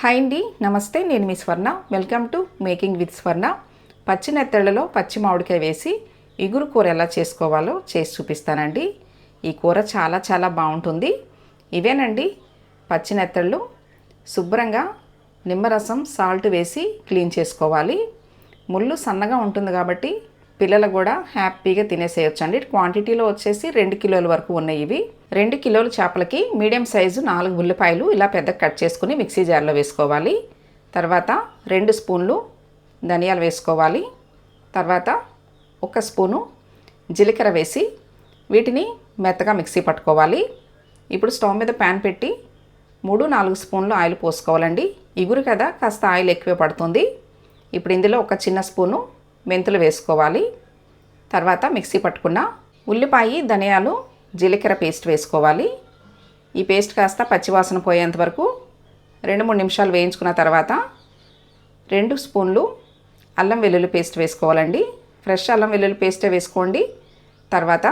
Hi అండి నమస్తే నేను మీ Swarna. Welcome to making with Swarna పచ్చి నెత్తళ్ళలో పచ్చి మామిడికాయ వేసి ఇగురు కూర ఎలా చేసుకోవాలో చేసి చూపిస్తానండి. ఈ కూర చాలా చాలా బాగుంటుంది. ఇవేనండి పచ్చి నెత్తళ్ళు శుభ్రంగా నిమ్మరసం సాల్ట్ వేసి క్లీన్ చేసుకోవాలి. ముళ్ళు సన్నగా ఉంటుంది కాబట్టి పిల్లలు కూడా హ్యాపీగా తినేసేయచ్చు అండి క్వాంటిటీలో వచ్చేసి రెండు కిలోల వరకు ఉన్నాయి ఇవి. రెండు కిలోల చేపలకి మీడియం సైజు నాలుగు ఉల్లిపాయలు ఇలా పెద్ద కట్ చేసుకుని మిక్సీ జార్లో వేసుకోవాలి. తర్వాత రెండు స్పూన్లు ధనియాలు వేసుకోవాలి. తర్వాత ఒక స్పూను జీలకర్ర వేసి వీటిని మెత్తగా మిక్సీ పట్టుకోవాలి. ఇప్పుడు స్టవ్ మీద ప్యాన్ పెట్టి మూడు నాలుగు స్పూన్లు ఆయిల్ పోసుకోవాలండి. ఇగురు కదా కాస్త ఆయిల్ ఎక్కువే పడుతుంది. ఇప్పుడు ఇందులో ఒక చిన్న స్పూను మెంతులు వేసుకోవాలి. తర్వాత మిక్సీ పట్టుకున్న ఉల్లిపాయ ధనియాలు జీలకర్ర పేస్ట్ వేసుకోవాలి. ఈ పేస్ట్ కాస్త పచ్చివాసన పోయేంత వరకు రెండు మూడు నిమిషాలు వేయించుకున్న తర్వాత రెండు స్పూన్లు అల్లం వెల్లుల్లి పేస్ట్ వేసుకోవాలండి. ఫ్రెష్ అల్లం వెల్లుల్లి పేస్టే వేసుకోండి. తర్వాత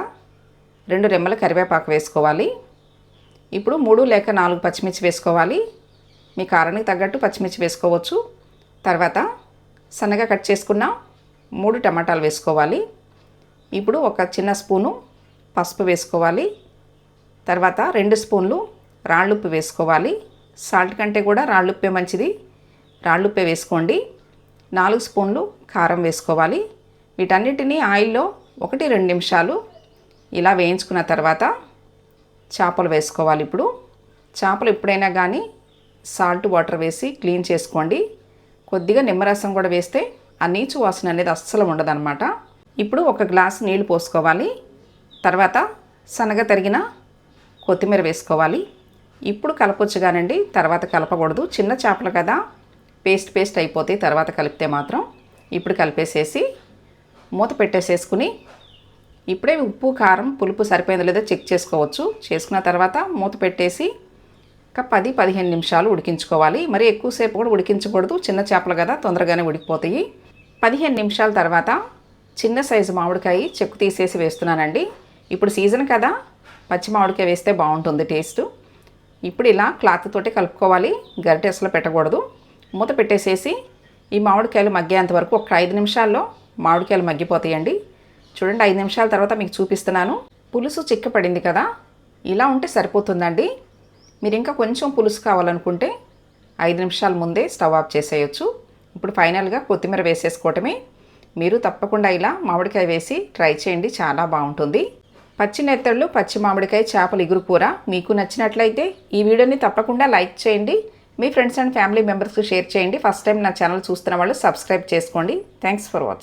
రెండు రెమ్మల కరివేపాకు వేసుకోవాలి. ఇప్పుడు మూడు లేక నాలుగు పచ్చిమిర్చి వేసుకోవాలి. మీ కారానికి తగ్గట్టు పచ్చిమిర్చి వేసుకోవచ్చు. తర్వాత సన్నగా కట్ చేసుకున్న మూడు టమాటాలు వేసుకోవాలి. ఇప్పుడు ఒక చిన్న స్పూను పసుపు వేసుకోవాలి. తర్వాత రెండు స్పూన్లు రాళ్ళుప్పు వేసుకోవాలి. సాల్ట్ కంటే కూడా రాళ్ళుప్పే మంచిది. రాళ్ళుప్పే వేసుకోండి. నాలుగు స్పూన్లు కారం వేసుకోవాలి. వీటన్నిటినీ ఆయిల్లో ఒకటి రెండు నిమిషాలు ఇలా వేయించుకున్న తర్వాత చేపలు వేసుకోవాలి ఇప్పుడు. చేపలు ఎప్పుడైనా కానీ సాల్ట్ వాటర్ వేసి క్లీన్ చేసుకోండి. కొద్దిగా నిమ్మరసం కూడా వేస్తే ఆ నీచు వాసన అనేది అస్సలు ఉండదన్నమాట. ఇప్పుడు ఒక గ్లాస్ నీళ్ళు పోసుకోవాలి. తర్వాత సన్నగా తరిగిన కొత్తిమీర వేసుకోవాలి. ఇప్పుడు కలపొచ్చు కానండి తర్వాత కలపకూడదు. చిన్న చేపలు కదా పేస్ట్ పేస్ట్ అయిపోతాయి తర్వాత కలిపితే మాత్రం ఇప్పుడు కలిపేసేసి మూత పెట్టేసేసుకుని ఇప్పుడే ఉప్పు కారం పులుపు సరిపోయిందో లేదో చెక్ చేసుకోవచ్చు. చేసుకున్న తర్వాత మూత పెట్టేసి ఒక పది పదిహేను నిమిషాలు ఉడికించుకోవాలి. మరి ఎక్కువసేపు కూడా ఉడికించకూడదు. చిన్న చేపలు కదా తొందరగానే ఉడికిపోతాయి. పదిహేను నిమిషాల తర్వాత చిన్న సైజు మామిడికాయ చెక్కు తీసేసి వేస్తున్నానండి. ఇప్పుడు సీజన్ కదా పచ్చి మామిడికాయ వేస్తే బాగుంటుంది టేస్ట్. ఇప్పుడు ఇలా క్లాత్ తోటి కలుపుకోవాలి గరిటె అసలు పెట్టకూడదు. మూత పెట్టేసేసి ఈ మామిడికాయలు మగ్గేంత వరకు ఒక ఐదు నిమిషాల్లో మామిడికాయలు మగ్గిపోతాయండి. చూడండి ఐదు నిమిషాల తర్వాత మీకు చూపిస్తున్నాను. పులుసు చిక్కపడింది కదా ఇలా ఉంటే సరిపోతుందండి. మీరు ఇంకా కొంచెం పులుసు కావాలనుకుంటే ఐదు నిమిషాల ముందే స్టవ్ ఆఫ్ చేసేయచ్చు. ఇప్పుడు ఫైనల్గా కొత్తిమీర వేసేసుకోవటమే. మీరు తప్పకుండా ఇలా మామిడికాయ వేసి ట్రై చేయండి చాలా బాగుంటుంది. పచ్చి నెత్తళ్ళు పచ్చి మామిడికాయ చేపలు ఇగురు కూర మీకు నచ్చినట్లయితే ఈ వీడియోని తప్పకుండా లైక్ చేయండి. మీ ఫ్రెండ్స్ అండ్ ఫ్యామిలీ మెంబర్స్కి షేర్ చేయండి. ఫస్ట్ టైం నా ఛానల్ చూస్తున్న వాళ్ళు సబ్స్క్రైబ్ చేసుకోండి. Thanks for watching